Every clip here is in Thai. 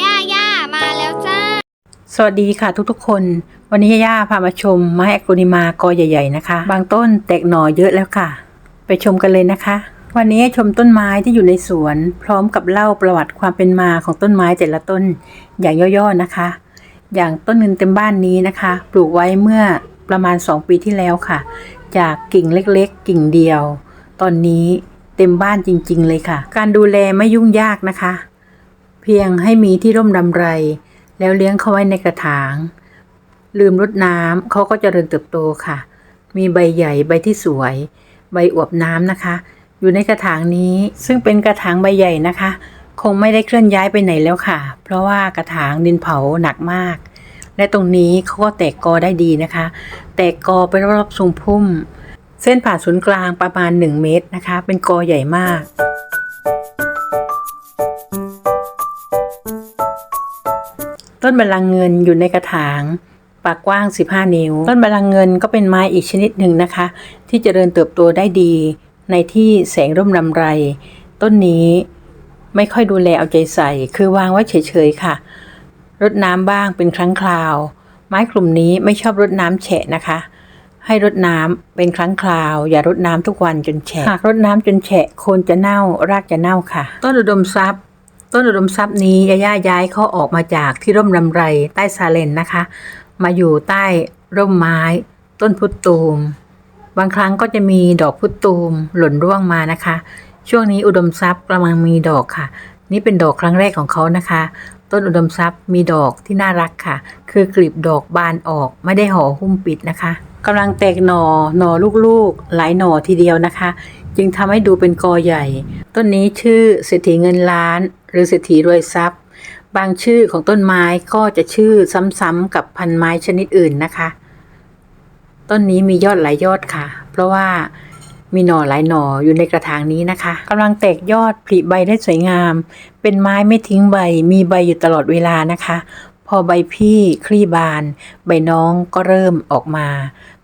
ย่าย่ามาแล้วจ้า สวัสดีค่ะทุกๆคน วันนี้ย่าพามาชมไม้อกุนิมากอใหญ่ ๆ นะคะ บางต้นแตกหน่อเยอะแล้วค่ะ ไปชมกันเลยนะคะ วันนี้ชมต้นไม้ที่อยู่ในสวน พร้อมกับเล่าประวัติความเป็นมาของต้นไม้แต่ละต้นอย่างย่อๆนะคะ อย่างต้นเงินเต็มบ้านนี้นะคะ ปลูกไว้เมื่อประมาณ 2 ปีที่แล้วค่ะ จากกิ่งเล็กๆ กิ่งเดียว ตอนนี้ ต็มบ้านจริง ๆ เลยค่ะ การดูแลไม่ยุ่งยากนะคะ เพียงให้มีที่ร่มรำไร แล้วเลี้ยงเขาไว้ในกระถาง ลืมรดน้ำเขาก็จเจริญเติบโตค่ะ มีใบใหญ่ใบที่สวย ใบอวบน้ำนะคะ อยู่ในกระถางนี้ซึ่งเป็นกระถางใบใหญ่นะคะ คงไม่ได้เคลื่อนย้ายไปไหนแล้วค่ะ เพราะว่ากระถางดินเผาหนักมากและตรงนี้เขาก็แตกกอได้ดีนะคะ แตกกอไปรอบๆทรงพุ่ม เส้นผ่าศูนย์กลางประมาณ 1 เมตรนะคะ เป็นกอใหญ่มากต้นบาลังก์เงินอยู่ในกระถาง ปากกว้าง 15 นิ้ว ต้นบาลังก์เงินก็เป็นไม้อีกชนิดหนึ่งนะคะ ที่เจริญเติบโตได้ดี ในที่แสงร่มรำไร ต้นนี้ไม่ค่อยดูแลเอาใจใส่ คือวางไว้เฉยๆค่ะ รดน้ำบ้างเป็นครั้งคราว ไม้กลุ่มนี้ไม่ชอบรดน้ำแฉะนะคะ ให้รดน้ำเป็นครั้งคราว อย่ารดน้ำทุกวันจนแฉะหากรดน้ำจนแฉะโคนจะเน่ารากจะเน่าค่ะ ต้นอุดมทรัพย์ ต้นอุดมทรัพย์นี้ย่าย่าย้ายเขาออกมาจากที่ร่มรำไรใต้ซาเลนนะคะ มาอยู่ใต้ร่มไม้ ต้นพุทตูม บางครั้งก็จะมีดอกพุทตูมหล่นร่วงมานะคะ ช่วงนี้อุดมทรัพย์กำลังมีดอกค่ะ นี่เป็นดอกครั้งแรกของเขานะคะ ต้นอุดมทรัพย์มีดอกที่น่ารักค่ะ คือกลีบดอกบานออกไม่ได้ห่อหุ้มปิดนะคะ กำลังแตกหน่อหน่อลูกๆ หลายหน่อทีเดียวนะคะ จึงทำให้ดูเป็นกอใหญ่ ต้นนี้ชื่อเศรษฐีเงินล้าน หรือเศรษฐีรวยทรัพย์ บางชื่อของต้นไม้ก็จะชื่อซ้ำๆกับพันไม้ชนิดอื่นนะคะ ต้นนี้มียอดหลายยอดค่ะ เพราะว่ามีหน่อหลายหน่ออยู่ในกระถางนี้นะคะกำลังแตกยอดผลิใบได้สวยงาม เป็นไม้ไม่ทิ้งใบ มีใบอยู่ตลอดเวลานะคะ อใบพี่คลี่บาน ใบน้องก็เริ่มออกมา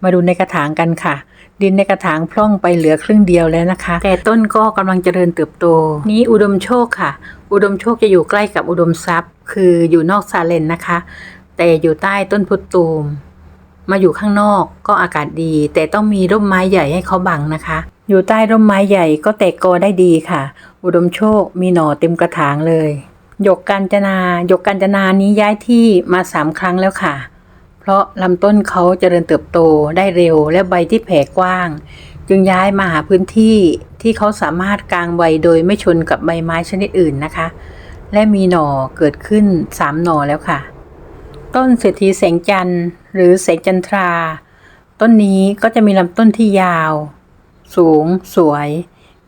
มาดูในกระถางกันค่ะ ดินในกระถางพร่องไปเหลือครึ่งเดียวแล้วนะคะ แต่ต้นก็กำลังเจริญเติบโต นี้อุดมโชคค่ะ อุดมโชคจะอยู่ใกล้กับอุดมทรัพย์ คืออยู่นอกซาเลนนะคะ แต่อยู่ใต้ต้นพุทตูม มาอยู่ข้างนอกก็อากาศดี แต่ต้องมีร่มไม้ใหญ่ให้เขาบังนะคะอยู่ใต้ร่มไม้ใหญ่ก็แตกกอได้ดีค่ะ อุดมโชคมีหน่อเต็มกระถางเลย หยกกาญจนาหยกกาญจนานี้ย้ายที่มาสามครั้งแล้วค่ะ เพราะลำต้นเขาเจริญเติบโตได้เร็วและใบที่แผ่กว้าง จึงย้ายมาหาพื้นที่ที่เขาสามารถกางใบโดยไม่ชนกับใบไม้ชนิดอื่นนะคะ และมีหน่อเกิดขึ้นสามหน่อแล้วค่ะ ต้นเศรษฐีแสงจันทร์ หรือแสงจันทรา ต้นนี้ก็จะมีลำต้นที่ยาว สูง สวย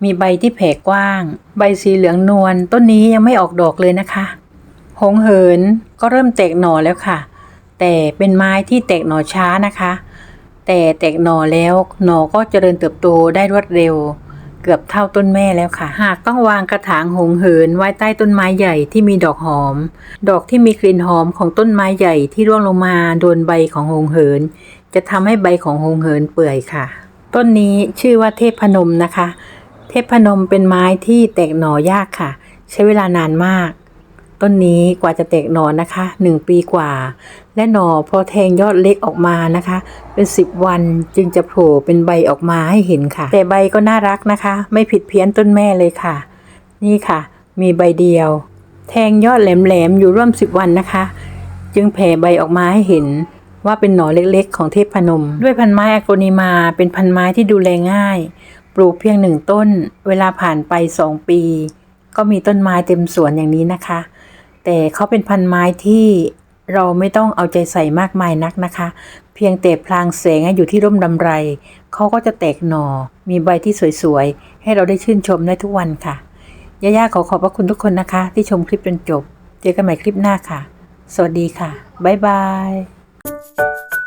มีใบที่แผ่กว้าง ใบสีเหลืองนวล ต้นนี้ยังไม่ออกดอกเลยนะคะ หงเหินก็เริ่มแตกหน่อแล้วค่ะ แต่เป็นไม้ที่แตกหน่อช้านะคะ แต่แตกหน่อแล้วหน่อก็เจริญเติบโตได้รวดเร็ว เกือบเท่าต้นแม่แล้วค่ะ หากต้องวางกระถางหงเหินไว้ใต้ต้นไม้ใหญ่ที่มีดอกหอม ดอกที่มีกลิ่นหอมของต้นไม้ใหญ่ที่ร่วงลงมาโดนใบของหงเหิน จะทำให้ใบของหงเหินเปื่อยค่ะ ต้นนี้ชื่อว่าเทพพนมนะคะ เทพพนมเป็นไม้ที่แตกหน่อยากค่ะ ใช้เวลานานมาก ต้นนี้กว่าจะแตกหน่อนะคะหนึ่งปีกว่า และหน่อพอแทงยอดเล็กออกมานะคะ เป็นสิบวันจึงจะโผล่เป็นใบออกมาให้เห็นค่ะ แต่ใบก็น่ารักนะคะ ไม่ผิดเพี้ยนต้นแม่เลยค่ะ นี่ค่ะ มีใบเดียว แทงยอดแหลมๆอยู่ร่วมสิบวันนะคะ จึงแผ่ใบออกมาให้เห็นว่าเป็นหน่อเล็กๆ ของเทพพนม ด้วยพันไม้อะโกนิมาเป็นพันไม้ที่ดูแลง่าย ลูกเพียงหนึ่งต้น เวลาผ่านไปสองปี ก็มีต้นไม้เต็มสวนอย่างนี้นะคะ แต่เขาเป็นพันไม้ที่เราไม่ต้องเอาใจใส่มากมายนักนะคะ เพียงแต่พลางแสงอยู่ที่ร่มดำไร เขาก็จะแตกหน่อ มีใบที่สวยๆ ให้เราได้ชื่นชมได้ทุกวันค่ะ ย่าๆขอขอบพระคุณทุกคนนะคะ ที่ชมคลิปจนจบ เจอกันใหม่คลิปหน้าค่ะ สวัสดีค่ะ บ๊ายบาย